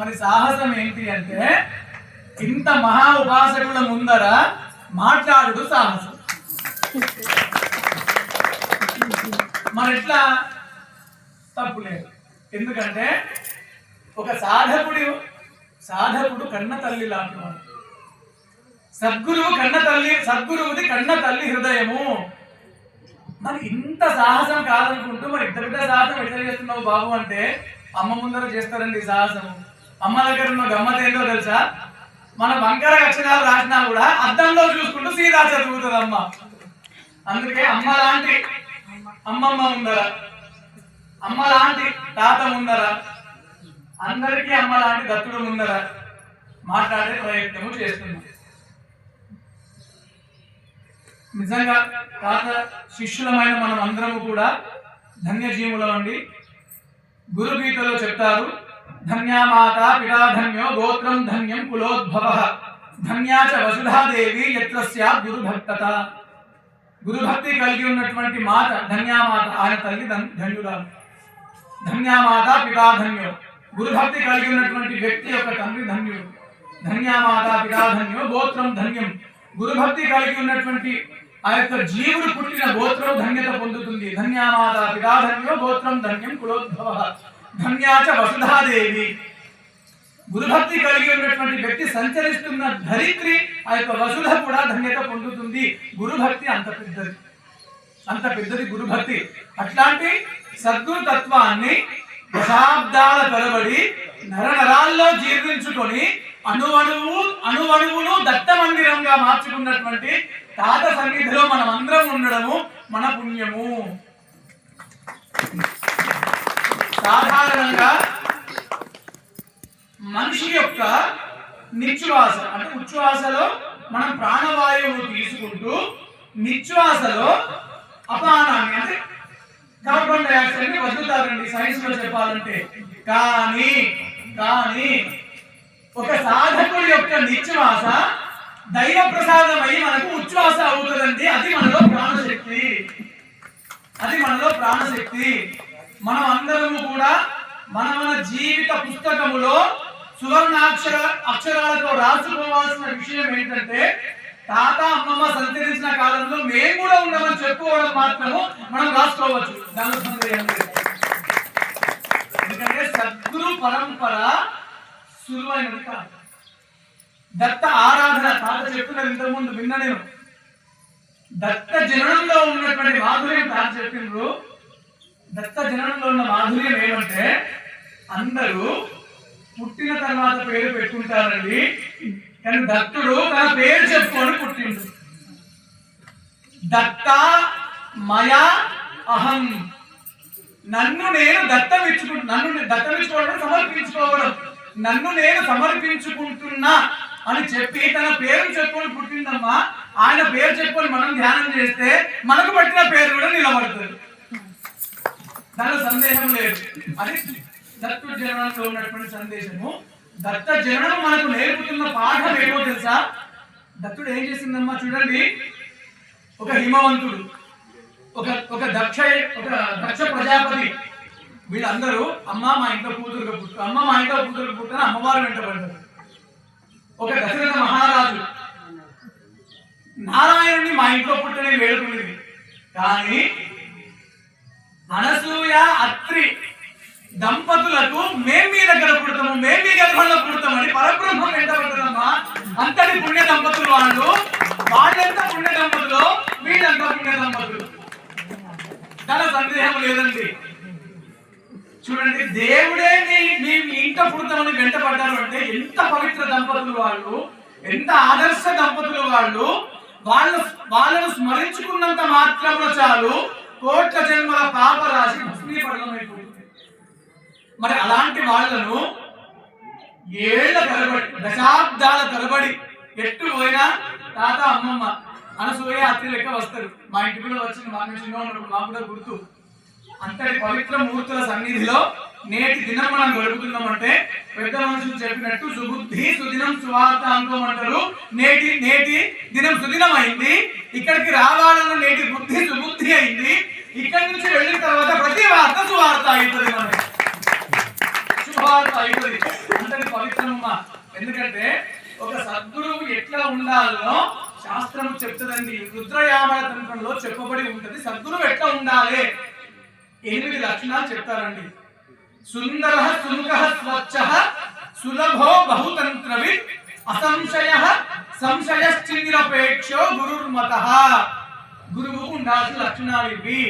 మరి సాహసం ఏంటి అంటే ఇంత మహా ఉపాసకుల ముందర మాట్లాడుడు సాహసం. మరి ఎట్లా? తప్పు లేదు. ఎందుకంటే ఒక సాధకుడు సాధకుడు కన్న తల్లి లాంటి వాడు. సద్గురువు కన్న తల్లి సద్గురువుది కన్న తల్లి హృదయము. మరి ఇంత సాహసం కాదనుకుంటూ మరి ఇద్దరు పెద్ద సాహసం ఎట్లా చేస్తున్నావు బాబు అంటే అమ్మ ముందర చేస్తారండి సాహసము. సాహసం అమ్మ దగ్గర ఉన్న గమ్మత్ ఏంటో తెలుసా? మన వంకర అక్షరాలు రాసినా కూడా అద్దంలో చూసుకుంటూ సీదా చదువుతుంది అమ్మ అందుకే అమ్మ లాంటి అమ్మమ్మ ఉందరా అమ్మ లాంటి తాత ఉందరా అందరికీ అమ్మ లాంటి దత్తుడు ఉందరా మాట్లాడే ప్రయత్నము చేస్తున్నాం. నిజంగా తాత శిష్యులమైన మనం అందరము కూడా ధన్యజీవులం అండి గురు ధన్యా మాతా ధన్యామాత పితాధన్యో గోత్రం ధన్యం కులోద్భవ ధన్యా ధన్యాచ వసుధాదేవి ఎత్ర స్యాత్ గురుభక్తత గురుభక్తి కలిగి ఉన్నటువంటి మాత ధన్యామాత ఆయన తల్లి ధన్- ధన్యురాలు. ధన్యామాత పితాధన్యో గురుభక్తి కలిగి ఉన్నటువంటి వ్యక్తి యొక్క తండ్రి ధన్యుడు. ధన్యామాత పితాధన్యో గోత్రం ధన్యం. గురుభక్తి కలిగి ఉన్నటువంటి ఆ యొక్క జీవుడు పుట్టిన గోత్రం ధన్యత పొందుతుంది. ధన్యామాత పితాధన్యో గోత్రం ధన్యం కులోద్భవ. ధన్యాచ వసుధాదేవి. గురుభక్తి కలిగి ఉన్నటువంటి వ్యక్తి సంచరిస్తున్న ధరిత్రి ఆ యొక్క వసుధ కూడా ధన్యత పొందుతుంది. గురుభక్తి అంత పెద్దది. అంత పెద్దది గురుభక్తి. అట్లాంటి సద్గురు తత్వాన్ని దశాబ్దాల తరబడి నరనరాల్లో జీర్ణించుకొని అణువణువు అణువణువును దత్త మందిరంగా మార్చుకున్నటువంటి తాత సన్నిధిలో మనం అందరం ఉండడము మన పుణ్యము. సాధారణంగా మనిషి యొక్క నిశ్వాస అంటే ఉచ్ఛ్వాసలో మనం ప్రాణవాయువును తీసుకుంటూ నిశ్వాసలో అపానాన్ని అంటే కార్బన్ డైఆక్సైడ్ని వదులుతారండి. సైన్స్లో చెప్పాలంటే కానీ కానీ ఒక సాధకుడి యొక్క నిశ్వాస దైవ ప్రసాదమై మనకు ఉచ్ఛ్వాస అవుతుందండి. అది మనలో ప్రాణశక్తి. అది మనలో ప్రాణశక్తి. మనం అందరము కూడా మన మన జీవిత పుస్తకములో సువర్ణాక్షర అక్షరాలతో రాసుకోవాల్సిన విషయం ఏంటంటే తాత అమ్మమ్మ సంచరించిన కాలంలో మేము కూడా ఉండమని చెప్పుకోవడం మాత్రము మనం రాసుకోవచ్చు. దానిలో సందేహం ఎందుకంటే సద్గురు పరంపర సులువైనది కాదు. దత్త ఆరాధన తాత చెప్పిన ఇంతకుముందు విన్న నేను దత్త జననంలో ఉన్నటువంటి మాధుర్యం తాత చెప్పిండ్రు దత్త జననంలో ఉన్న మాధుర్యం ఏమంటే అందరూ పుట్టిన తర్వాత పేరు పెట్టుకుంటారండి. కానీ దత్తుడు తన పేరు చెప్పుకొని పుట్టిండు. దత్త మయా అహం. నన్ను నేను దత్తమిచ్చుకు నన్ను దత్తమిచ్చుకోవడం సమర్పించుకోవడం. నన్ను నేను సమర్పించుకుంటున్నా అని చెప్పి తన పేరు చెప్పుకొని పుట్టిందమ్మా. ఆయన పేరు చెప్పుకొని మనం ధ్యానం చేస్తే మనకు పట్టిన పేరు కూడా నిలబడుతుంది. దాని సందేహం లేదు. అది దత్త జననంలో ఉన్నటువంటి సందేశము. దత్త జననం మనకు నేర్పుతున్న పాఠం ఏమో తెలుసా? దత్తుడు ఏం చేసిందమ్మా చూడండి. ఒక హిమవంతుడు ఒక ఒక దక్ష ఒక దక్ష ప్రజాపతి. వీళ్ళందరూ అమ్మ మా ఇంట్లో కూతురుగా పుట్టు అమ్మ మా ఇంట్లో కూతురుగా పుట్టిన అమ్మవారు వెంటబడ్డారు. ఒక దశరథ మహారాజు. నారాయణుని మా ఇంట్లో పుట్టనే వేడుకునేది. కానీ అనసూయ అత్రి. దంపతులకు మేం మీ దగ్గర పుడతాము మేం మీ గర్భంలో పుడతామని పరబ్రహ్మం వెంటబడుతుందమ్మా అంతటి పుణ్య దంపతులు వాళ్ళు. వాళ్ళంతా పుణ్య దంపతులు? మీరంత పుణ్య దంపతులు? చాలా సందేహం లేదండి. చూడండి దేవుడే మీ మీ ఇంట పుడతామని వెంటబడ్డారు అంటే ఎంత పవిత్ర దంపతులు వాళ్ళు ఎంత ఆదర్శ దంపతులు వాళ్ళు వాళ్ళు వాళ్ళను స్మరించుకున్నంత మాత్రంలో చాలు కోట్ల జన్మల పాప రాశి భస్మీపడమైపోతుంది మరి అలాంటి వాళ్ళను ఏళ్ళ తరబడి దశాబ్దాల తరబడి ఎట్టు పోయినా తాత అమ్మమ్మ అనసూయ అతి లెక్క వస్తారు. మా ఇంటి కూడా వచ్చిన మా చిన్న మా కూడా గుర్తు. అంతటి పవిత్ర మూర్తుల సన్నిధిలో నేటి దినం మనం గడుపుతున్నామంటే పెద్ద మనుషులు చెప్పినట్టు సుబుద్ధి సుదినం సువార్త అంటారు. నేటి నేటి దినం సుదినం అయింది ఇక్కడికి రావాలన్న నేటి బుద్ధి సుబుద్ధి అయింది. ఇక్కడి నుంచి వెళ్ళిన తర్వాత ప్రతి వార్త సువార్త అవుతుంది మనకి. శుభవార్త అవుతుంది అంతటి పవిత్రమ్మ ఎందుకంటే ఒక సద్గురువు ఎట్లా ఉండాలో శాస్త్రం చెప్తుందండి. రుద్రయామల తంత్రంలో చెప్పబడి ఉంటుంది. సద్గురువు ఎట్లా ఉండాలి? ఎనిమిది లక్షణాలు చెప్తారండి. సుందర సుముఖ స్వచ్ఛ సులభో బహుతంత్రవి అసంశయ సంశయశ్చినిరపేక్షో గురుర్మత గురువు ఉండాల్సిన లక్షణాలు ఇవి.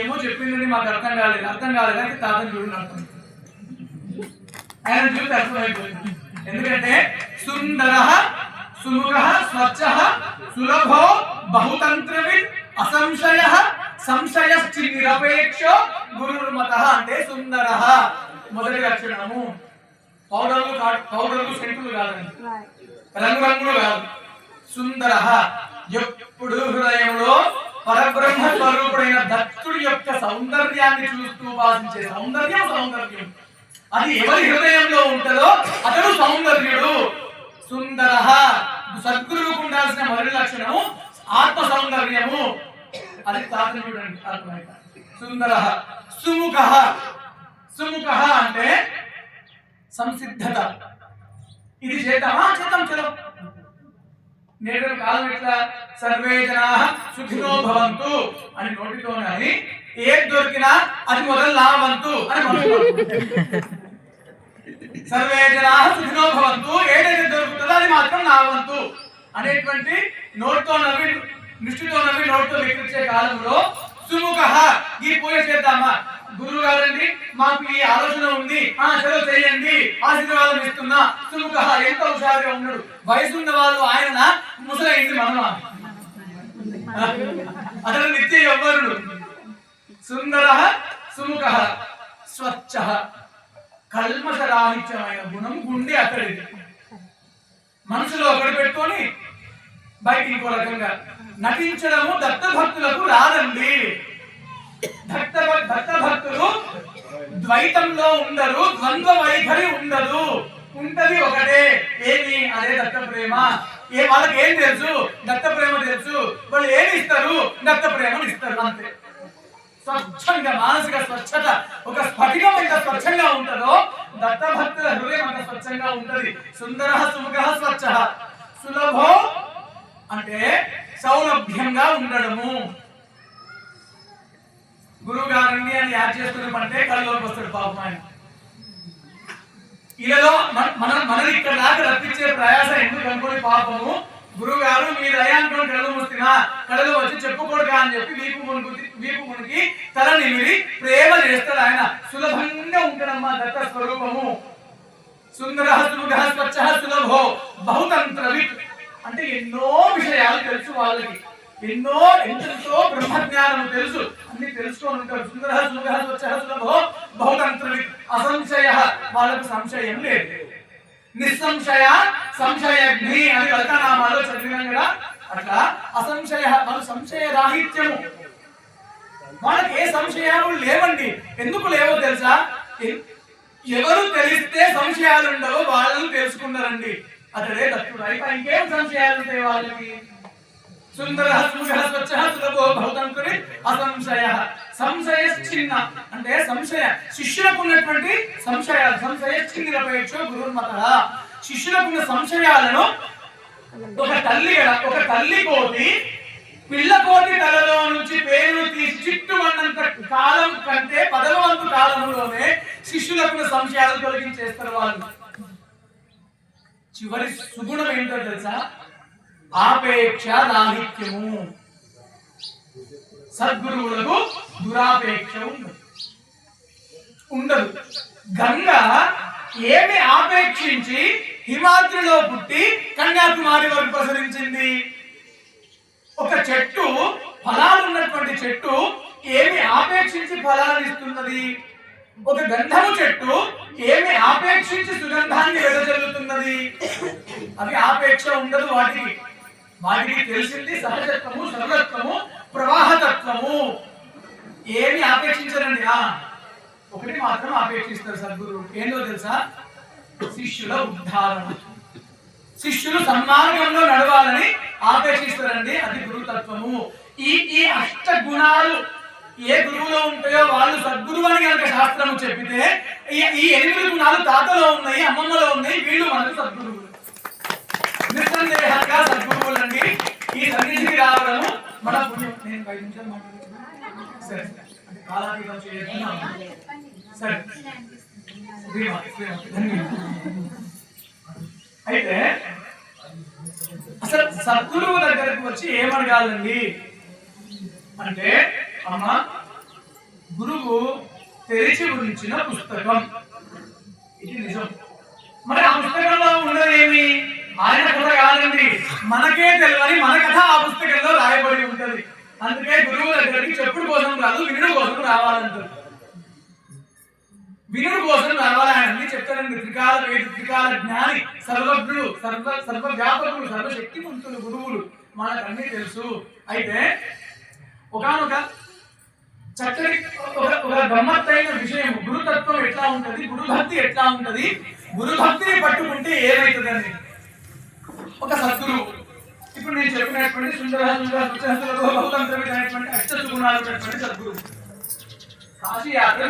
ఏమో చెప్పిందని మాకు అర్థం కాలేదు అర్థం కాలేదు అంటే తాతని చూడండి అర్థం. ఆయన చూస్తే అర్థమైపోయింది. ఎందుకంటే సుందర సుముఖ స్వచ్ఛ సులభో బహుతంత్రవి అసంశయ సంశయశ్చి నిరపేక్షో గురుర్మత అంటే సుందర. మొదటి లక్షణము. పౌడర్లు పౌడర్లు సెంటులు కాదండి. రంగురంగులు కాదు. సుందర. ఎప్పుడు హృదయంలో పరబ్రహ్మ స్వరూపుడైన దత్తుడి యొక్క సౌందర్యాన్ని చూస్తూ భాషించే సౌందర్యం సౌందర్యం. అది ఎవరి హృదయంలో ఉంటుందో అతడు సౌందర్యుడు. సుందర. సద్గురువుకు ఉండాల్సిన మొదటి లక్షణము ఆత్మ సౌందర్యము. అది తాతను చూడండి సుందర సుముఖ సుముఖ అంటే సంసిద్ధత. ఇది చేద్దామా చేద్దాం చలో. నేడు కాలం ఎట్లా? సర్వే జనా సుఖినో భవంతు అని నోటితో అని ఏం దొరికినా అది మొదలు నా అని మనసులో సర్వే జనా సుఖినో భవంతు ఏదైతే దొరుకుతుందో అది మాత్రం నా అనేటువంటి నోటితో నవ్వి దృష్టితో నవ్వి నోటితో వికరించే కాలంలో సుముఖ ఈ పూజ చేద్దామా? గురువు గారండి మాకు ఈ ఆలోచన ఉంది. ఆ చలో చేయండి. ఆశీర్వాదం ఇస్తున్నా. సుముఖ ఎంత హుషారుగా ఉన్నాడు. వయసు ఉన్న వాళ్ళు ఆయన ముసలైంది మనమా? అతను నిత్య ఎవ్వరుడు సుందర సుముఖ స్వచ్ఛ కల్మషరాహిత్యమైన గుణం గుండె అతడిది. మనసులో ఒకటి పెట్టుకొని బయట ఇంకో రకంగా. నటించడము దత్త భక్తులకు రాదండి. దత్త దత్త భక్తులు ద్వైతంలో ఉండరు ద్వంద్వ వైఖరి ఉండదు. ఉంటది ఒకటే. ఏమి? అదే దత్త ప్రేమ ఏ వాళ్ళకి ఏం తెలుసు? దత్త ప్రేమ తెలుసు. వాళ్ళు ఏమి ఇస్తారు? దత్త ప్రేమను ఇస్తారు అంతే. స్వచ్ఛంగా మానసిక స్వచ్ఛత ఒక స్ఫటికం ఎంత స్వచ్ఛంగా ఉంటుందో దత్త భక్తుల హృదయం అంత స్వచ్ఛంగా ఉంటది. సుందర సుముఖ స్వచ్ఛ. సులభో అంటే సౌలభ్యంగా ఉండడము. గురువు గారండి అని యాడ్ చేసుకునే పంటే కళ్ళలోకి వస్తాడు పాపం ఆయన. ఇలాలో మనం మన- ఇక్కడ దాకా రప్పించే ప్రయాస ఎందుకు అనుకోని పాపము? గురువు గారు మీ దయాంకం కళ్ళు మూస్తున్నా కళ్ళు వచ్చి చెప్పుకోడుగా అని చెప్పి వీపు మునుకు వీపు మునికి తల నిమిరి ప్రేమ చేస్తాడు ఆయన. సులభంగా ఉంటాడమ్మా దత్త స్వరూపము. సుందర సులభ స్వచ్ఛ సులభో బహుతంత్రవిత్ అంటే ఎన్నో విషయాలు తెలుసు వాళ్ళకి. ఎన్నో ఎంతో బ్రహ్మజ్ఞానం తెలుసు. అన్ని తెలుసుకొని ఉంటారు. సుందర సుముఖ స్వచ్ఛ సులభో బహుతంత్రవిత్ అసంశయ. వాళ్ళకు సంశయం లేదు. నిస్సంశయ సంశయగ్ని అని లలితానామాలో చదివినాం కదా. అట్లా అసంశయ వాళ్ళు సంశయ రాహిత్యము. వాళ్ళకి ఏ సంశయాలు లేవండి. ఎందుకు లేవో తెలుసా? ఎవరు తెలిస్తే సంశయాలు ఉండవో వాళ్ళని తెలుసుకున్నారండి అతడే దత్తుడు? అయితే ఇంకేం సంశయాలు వాళ్ళకి? సుందర స్వచ్ఛ సులభో భౌతంకుడి అసంశయ. సంశయశ్చిన్న అంటే సంశయ. శిష్యులకు ఉన్నటువంటి సంశయాలు. సంశయశ్చిన్నపేక్ష గురుమత శిష్యులకు ఉన్న సంశయాలను ఒక తల్లి ఒక తల్లి కోతి పిల్ల కోతి తలలో నుంచి పేరు తీసి చిట్టుమన్నంత కాలం కంటే పదవంతు కాలంలోనే శిష్యులకు సంశయాలు తొలగించేస్తారు వాళ్ళు. చివరి సుగుణం ఏంటో తెలుసా? ఆపేక్ష రాహిత్యము సద్గురువులకు దురాపేక్ష ఉండదు. ఉండదు. గంగ ఏమి ఆపేక్షించి హిమాద్రిలో పుట్టి కన్యాకుమారి వరకు ప్రసరించింది? ఒక చెట్టు ఫలాలు ఉన్నటువంటి చెట్టు ఏమి ఆపేక్షించి ఫలాలు ఇస్తున్నది? ఒక గంధము చెట్టు ఏమి ఆపేక్షించి సుగంధాన్ని వెదజల్లుతున్నది? అవి ఆపేక్ష ఉండదు వాటికి. వాటికి తెలిసింది సహజత్వము సర్వత్వము ప్రవాహతత్వము. ఏమి ఆపేక్షించరండి. ఒకటి మాత్రం ఆపేక్షిస్తారు సద్గురు ఏందో తెలుసా? శిష్యుల ఉద్ధారణ. శిష్యులు సన్మార్గంలో నడవాలని ఆపేక్షిస్తారండి. అది గురుతత్వము. ఈ ఈ అష్ట గుణాలు ఏ గురువులో ఉంటాయో వాళ్ళు సద్గురువు అని కనుక శాస్త్రము చెప్పితే ఈ- ఎనిమిది గుణాలు తాతలో ఉన్నాయి అమ్మమ్మలో ఉన్నాయి వీళ్ళు మనకు సద్గురువులు. నిస్సందేహంగా సద్గురువులు అండి. ఈ సన్నిధికి రావడం మన పుణ్యం. నేను ఐదు నిమిషాలు మాట్లాడుతున్నాను సరే సరే. అయితే అసలు సద్గురువు దగ్గరకు వచ్చి ఏమడగాలండి? అంటే అమ్మ గురువు తెరిచి ఉంచిన పుస్తకం. ఇది నిజం. మరి ఆ పుస్తకంలో ఉన్నదేమి ఆయన కథ కాదండి. మనకే తెలియని మన కథ ఆ పుస్తకంలో రాయబడి ఉంటది. అందుకే గురువు దగ్గరికి చెప్పుడు కోసం కాదు వినుడు కోసం రావాలంటారు. వినుడు కోసం రావాలి ఆయన అన్ని చెప్తారండి. త్రికాల త్రికాల జ్ఞాని సర్వజ్ఞుడు సర్వ సర్వ సర్వశక్తివంతులు గురువులు. గురువులు అన్ని తెలుసు. అయితే ఒకనొక చక్కటి ఒక ఒక గమ్మత్తైన విషయం గురుతత్వం ఎట్లా ఉంటది? గురుభక్తి ఎట్లా ఉంటది? గురుభక్తిని పట్టుకుంటే ఏమైతుందండి ఒక సద్గురు. ఇప్పుడు నేను చెప్పినటువంటి సుందరహస్తులతో బహుతంత్రమైనటువంటి అష్టసుగుణాలు సద్గురు. కాశీ యాత్ర